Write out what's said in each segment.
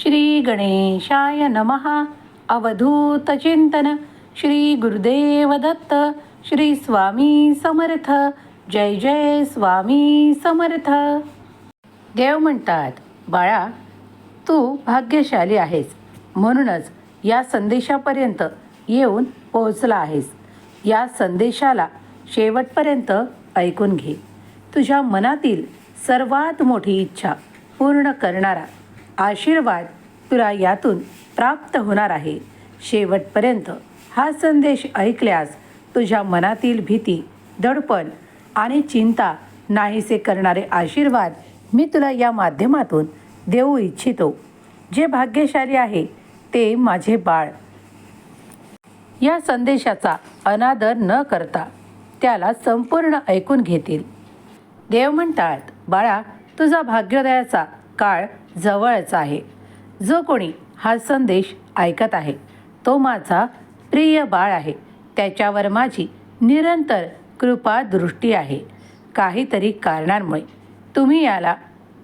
श्री गणेशाय नमः. अवधूत चिंतन. श्री गुरुदेव दत्त. श्री स्वामी समर्थ. जय जय स्वामी समर्थ. देव म्हणतात बाळा तू भाग्यशाली आहेस. म्हणूनच या संदेशापर्यंत येऊन पोहोचला आहेस. या संदेशाला शेवटपर्यंत ऐकून घे. तुझ्या मनातील सर्वात मोठी इच्छा पूर्ण करणारा आशीर्वाद तुला यातून प्राप्त होणार आहे. शेवटपर्यंत हा संदेश ऐकल्यास तुझ्या मनातील भीती दडपण आणि चिंता नाहीसे करणारे आशीर्वाद मी तुला या माध्यमातून देऊ इच्छितो. जे भाग्यशाली आहे ते माझे बाळ. या संदेशाचा अनादर न करता त्याला संपूर्ण ऐकून घेतील. देव म्हणतात बाळा तुझा भाग्योदयाचा काळ जवळच आहे. जो कोणी हा संदेश ऐकत आहे तो माझा प्रिय बाळ आहे. त्याच्यावर माझी निरंतर कृपा दृष्टी आहे. काहीतरी कारणांमुळे तुम्ही याला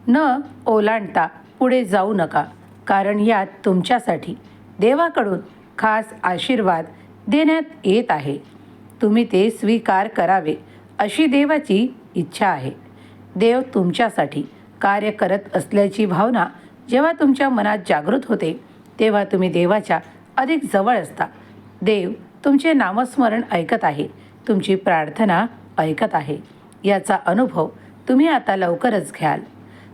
न ओलांडता पुढे जाऊ नका कारण यात तुमच्यासाठी देवाकडून खास आशीर्वाद देण्यात येत आहे. तुम्ही ते स्वीकार करावे अशी देवाची इच्छा आहे. देव तुमच्यासाठी कार्य करत असल्याची भावना जेव्हा तुमच्या मनात जागृत होते तेव्हा तुम्ही देवाच्या अधिक जवळ असता. देव तुमचे नामस्मरण ऐकत आहे तुमची प्रार्थना ऐकत आहे. याचा अनुभव तुम्ही आता लवकरच घ्याल.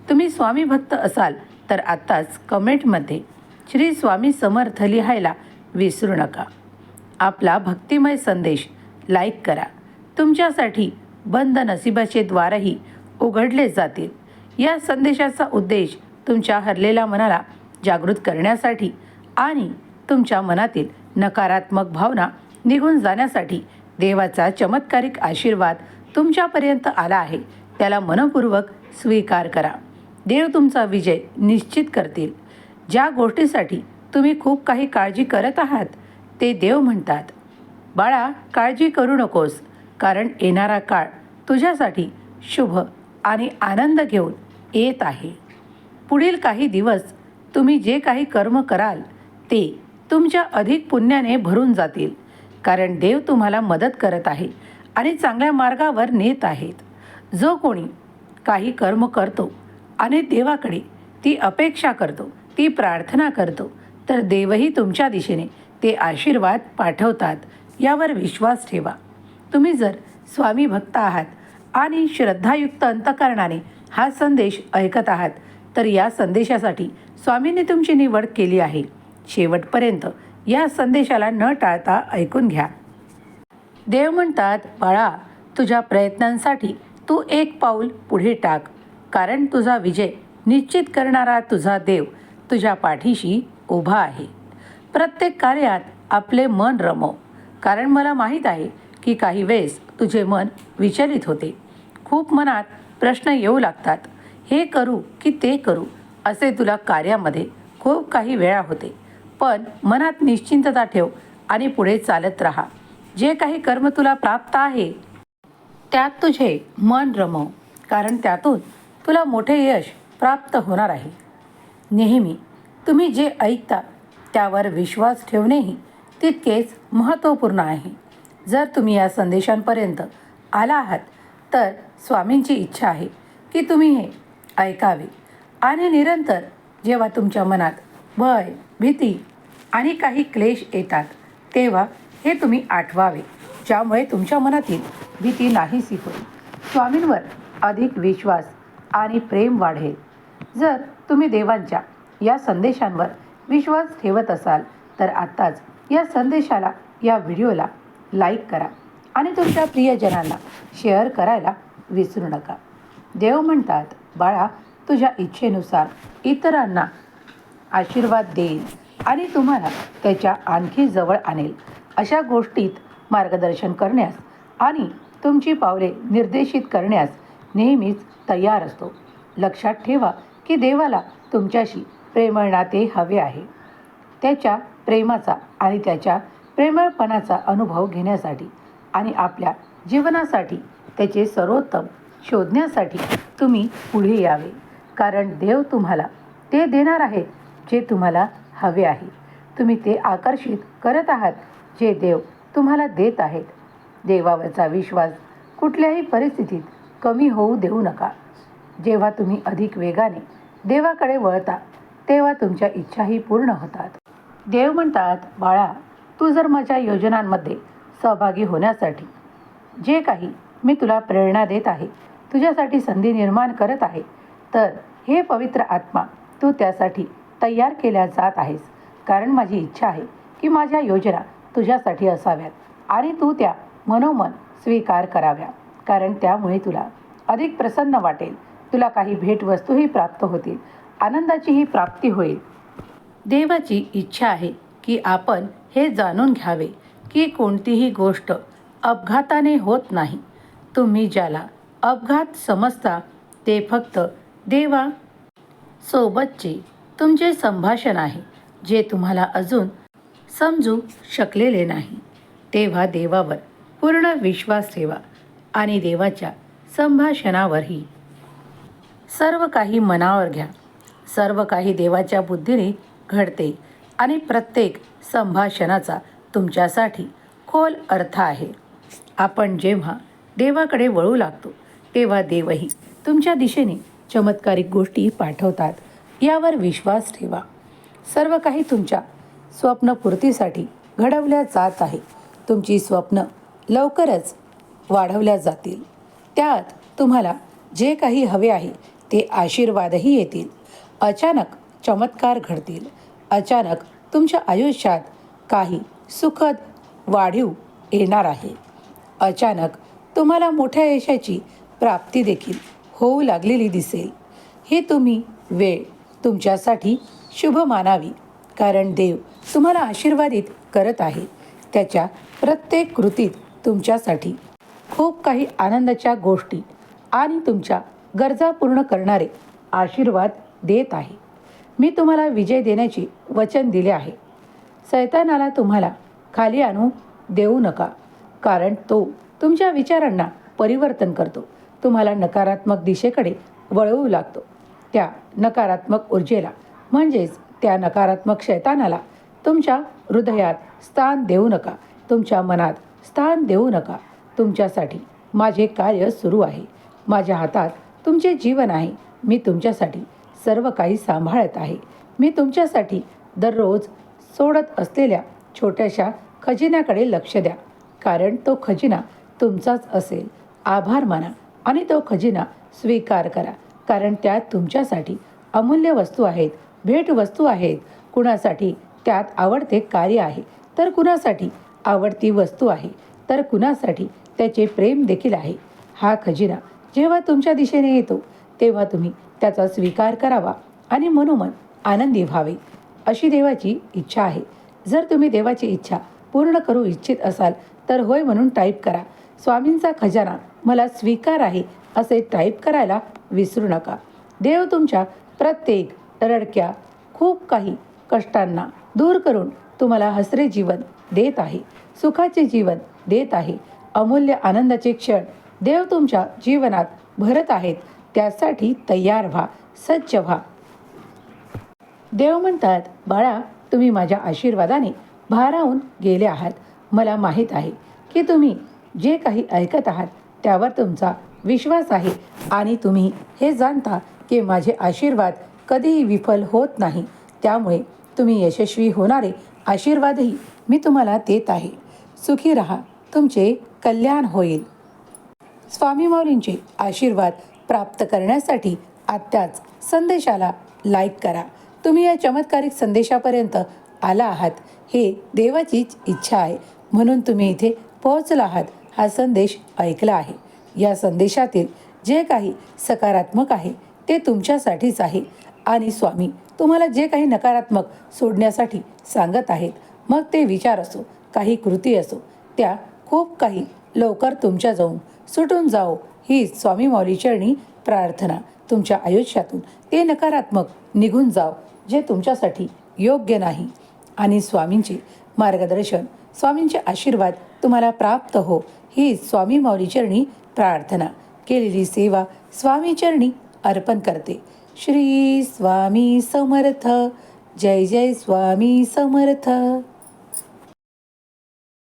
तुम्ही स्वामी भक्त असाल तर आत्ताच कमेंटमध्ये श्री स्वामी समर्थ लिहायला विसरू नका. आपला भक्तिमय संदेश लाईक करा. तुमच्यासाठी बंद नसिबाचे द्वारही उघडले जातील. या संदेशाचा उद्देश तुमच्या हरलेल्या मनाला जागृत करण्यासाठी आणि तुमच्या मनातील नकारात्मक भावना निघून जाण्यासाठी देवाचा चमत्कारिक आशीर्वाद तुमच्यापर्यंत आला आहे त्याला मनपूर्वक स्वीकार करा. देव तुमचा विजय निश्चित करतील. ज्या गोष्टीसाठी तुम्ही खूप काही काळजी करत आहात ते देव म्हणतात. बाळा काळजी करू नकोस कारण येणारा काळ तुझ्यासाठी शुभ आणि आनंद घेऊन येत आहे. पुढील काही दिवस तुम्ही जे काही कर्म कराल ते तुमच्या अधिक पुण्याने भरून जातील. कारण देव तुम्हाला मदत करत आहे आणि चांगल्या मार्गावर नेत आहेत. जो कोणी काही कर्म करतो आणि देवाकडे ती अपेक्षा करतो ती प्रार्थना करतो तर देवही तुमच्या दिशेने ते आशीर्वाद पाठवतात यावर विश्वास ठेवा. तुम्ही जर स्वामी भक्त आहात आणि श्रद्धायुक्त अंतकरणाने हा संदेश ऐकत आहात. तर या संदेशासाठी स्वामींनी तुमची निवड केली आहे. शेवटपर्यंत या संदेशाला न टाळता ऐकून घ्या. देव म्हणतात बाळा तुझ्या प्रयत्नांसाठी तू एक पाऊल पुढे टाक. कारण तुझा विजय निश्चित करणारा तुझा देव तुझ्या पाठीशी उभा आहे. प्रत्येक कार्यात आपले मन रमव कारण मला माहीत आहे की काही वेळेस तुझे मन विचलित होते. खूप मनात प्रश्न येऊ लागतात. हे करू की ते करू असे तुला कार्यामध्ये खूप काही वेळा होते. पण मनात निश्चिंतता ठेव आणि पुढे चालत राहा. जे काही कर्म तुला प्राप्त आहे त्यात तुझे मन रमव कारण त्यातून तुला मोठे यश प्राप्त होणार आहे. नेहमी तुम्ही जे ऐकता त्यावर विश्वास ठेवणेही तितकेच महत्त्वपूर्ण आहे. जर तुम्ही या संदेशांपर्यंत आला आहात तर स्वामींची इच्छा आहे की तुम्ही हे ऐकावे. आणि निरंतर जेव्हा तुमच्या मनात भय भीती आणि काही क्लेश येतात तेव्हा हे तुम्ही आठवावे ज्यामुळे तुमच्या मनातील भीती नाहीशी होईल. स्वामींवर अधिक विश्वास आणि प्रेम वाढेल. जर तुम्ही देवांच्या या संदेशांवर विश्वास ठेवत असाल तर आत्ताच या संदेशाला या व्हिडिओला लाईक करा आणि तुमच्या प्रियजनांना शेअर करायला विसरू नका. देव म्हणतात बाळा तुझ्या इच्छेनुसार इतरांना आशीर्वाद देईल आणि तुम्हाला त्याच्या आणखी जवळ आणेल. अशा गोष्टीत मार्गदर्शन करण्यास आणि तुमची पावले निर्देशित करण्यास नेहमीच तयार असतो. लक्षात ठेवा की देवाला तुमच्याशी प्रेमळ नाते हवे आहे. त्याच्या प्रेमाचा आणि त्याच्या प्रेमळपणाचा अनुभव घेण्यासाठी आणि आपल्या जीवनासाठी त्याचे सर्वोत्तम शोधण्यासाठी तुम्ही पुढे यावे. कारण देव तुम्हाला ते देणार आहेत जे तुम्हाला हवे आहे. तुम्ही ते आकर्षित करत आहात जे देव तुम्हाला देत आहेत. देवावरचा विश्वास कुठल्याही परिस्थितीत कमी होऊ देऊ नका. जेव्हा तुम्ही अधिक वेगाने देवाकडे वळता तेव्हा तुमच्या इच्छाही पूर्ण होतात. देव म्हणतात बाळा तू जर माझ्या योजनांमध्ये सहभागी होण्यासाठी जे काही मी तुला प्रेरणा देत आहे तुझ्यासाठी संधी निर्माण करत आहे तर हे पवित्र आत्मा तू त्यासाठी तयार केल्या जात आहेस. कारण माझी इच्छा आहे की माझ्या योजना तुझ्यासाठी असाव्यात आणि तू त्या मनोमन स्वीकार कराव्या. कारण त्यामुळे तुला अधिक प्रसन्न वाटेल. तुला काही भेटवस्तूही प्राप्त होतील. आनंदाचीही प्राप्ती होईल. देवाची इच्छा आहे की आपण हे जाणून घ्यावे की कोणतीही गोष्ट अपघाताने होत नाही. तुम्ही ज्याला अपघात समजता ते फक्त देवा सोबतचे तुमचे संभाषण आहे जे तुम्हाला अजून समजू शकलेले नाही. तेव्हा देवावर पूर्ण विश्वास ठेवा आणि देवाच्या संभाषणावरही सर्व काही मनावर घ्या. सर्व काही देवाच्या बुद्धीने घडते. आणि प्रत्येक संभाषणाचा तुमच्यासाठी खोल अर्थ आहे. आपण जेव्हा देवाकडे वळू लागतो तेव्हा देवही तुमच्या दिशेने चमत्कारिक गोष्टी पाठवतात यावर विश्वास ठेवा. सर्व काही तुमच्या स्वप्नपूर्तीसाठी घडवल्या जात आहे. तुमची स्वप्न लवकरच वाढवल्या जातील. त्यात तुम्हाला जे काही हवे आहे ते आशीर्वादही येतील. अचानक चमत्कार घडतील. अचानक तुमच्या आयुष्यात काही सुखद वाढीव येणार आहे. अचानक तुम्हाला मोठ्या यशाची प्राप्ती देखील होऊ लागलेली दिसेल. हे तुम्ही वेळ तुमच्यासाठी शुभ मानावी कारण देव तुम्हाला आशीर्वादित करत आहे. त्याच्या प्रत्येक कृतीत तुमच्यासाठी खूप काही आनंदाच्या गोष्टी आणि तुमच्या गरजा पूर्ण करणारे आशीर्वाद देत आहे. मी तुम्हाला विजय देण्याची वचन दिले आहे. सैतानाला तुम्हाला खाली आणू देऊ नका कारण तो तुमच्या विचारांना परिवर्तन करतो. तुम्हाला नकारात्मक दिशेकडे वळवू लागतो. त्या नकारात्मक ऊर्जेला म्हणजेच त्या नकारात्मक शैतानाला तुमच्या हृदयात स्थान देऊ नका तुमच्या मनात स्थान देऊ नका. तुमच्यासाठी माझे कार्य सुरू आहे. माझ्या हातात तुमचे जीवन आहे. मी तुमच्यासाठी सर्व काही सांभाळत आहे. मी तुमच्यासाठी दररोज सोडत असलेल्या छोट्याशा खजिन्याकडे लक्ष द्या. कारण तो खजिना तुमचाच असेल. आभार माना आणि तो खजिना स्वीकार करा. कारण त्यात तुमच्यासाठी अमूल्य वस्तू आहेत भेटवस्तू आहेत. कुणासाठी त्यात आवडते कार्य आहे तर कुणासाठी आवडती वस्तू आहे तर कुणासाठी त्याचे प्रेम देखील आहे. हा खजिना जेव्हा तुमच्या दिशेने येतो तेव्हा तुम्ही त्याचा स्वीकार करावा आणि मनोमन आनंदी व्हावे. अशी देवाची इच्छा आहे. जर तुम्ही देवाची इच्छा पूर्ण करू इच्छित असाल तर होय म्हणून टाईप करा. स्वामींचा खजाना मला स्वीकार आहे असे टाईप करायला विसरू नका. देव तुमच्या प्रत्येक रडक्या खूप काही कष्टांना दूर करून तुम्हाला हसरे जीवन देत आहे सुखाचे जीवन देत आहे. अमूल्य आनंदाचे क्षण देव तुमच्या जीवनात भरत आहेत त्यासाठी तयार व्हा सज्ज व्हा. देव म्हणतात बाळा तुम्ही माझ्या आशीर्वादाने भारावून गेले आहात. मला माहीत आहे की तुम्ही जे काही ऐकत आहात त्यावर तुमचा विश्वास आहे आणि तुम्ही हे जाणता की माझे आशीर्वाद कधीही विफल होत नाही. त्यामुळे तुम्ही यशस्वी होणारे आशीर्वादही मी तुम्हाला देत आहे. सुखी राहा तुमचे कल्याण होईल. स्वामी मौलींचे आशीर्वाद प्राप्त करण्यासाठी आत्ताच संदेशाला लाईक करा. तुम्ही या चमत्कारिक संदेशापर्यंत आला आहात. हे देवाचीच इच्छा आहे. म्हणून तुम्ही इथे पोहोचला आहात हा संदेश ऐकला आहे. या संदेशातील जे काही सकारात्मक आहे ते तुमच्यासाठीच आहे. आणि स्वामी तुम्हाला जे काही नकारात्मक सोडण्यासाठी सांगत आहेत मग ते विचार असो काही कृती असो त्या खूप काही लवकर तुमच्या जाऊन सुटून जाओ ही स्वामी मौलीचरणी प्रार्थना तुमच्या आयुष्यातून ते नकारात्मक निघून जाव. जे तुमच्यासाठी योग्य नाही. आणि स्वामींचे मार्गदर्शन स्वामींचे आशीर्वाद तुम्हाला प्राप्त हो ही स्वामी माऊलीचरणी प्रार्थना. केलेली सेवा स्वामीचरणी अर्पण करते. श्री स्वामी समर्थ. जय जय स्वामी समर्थ.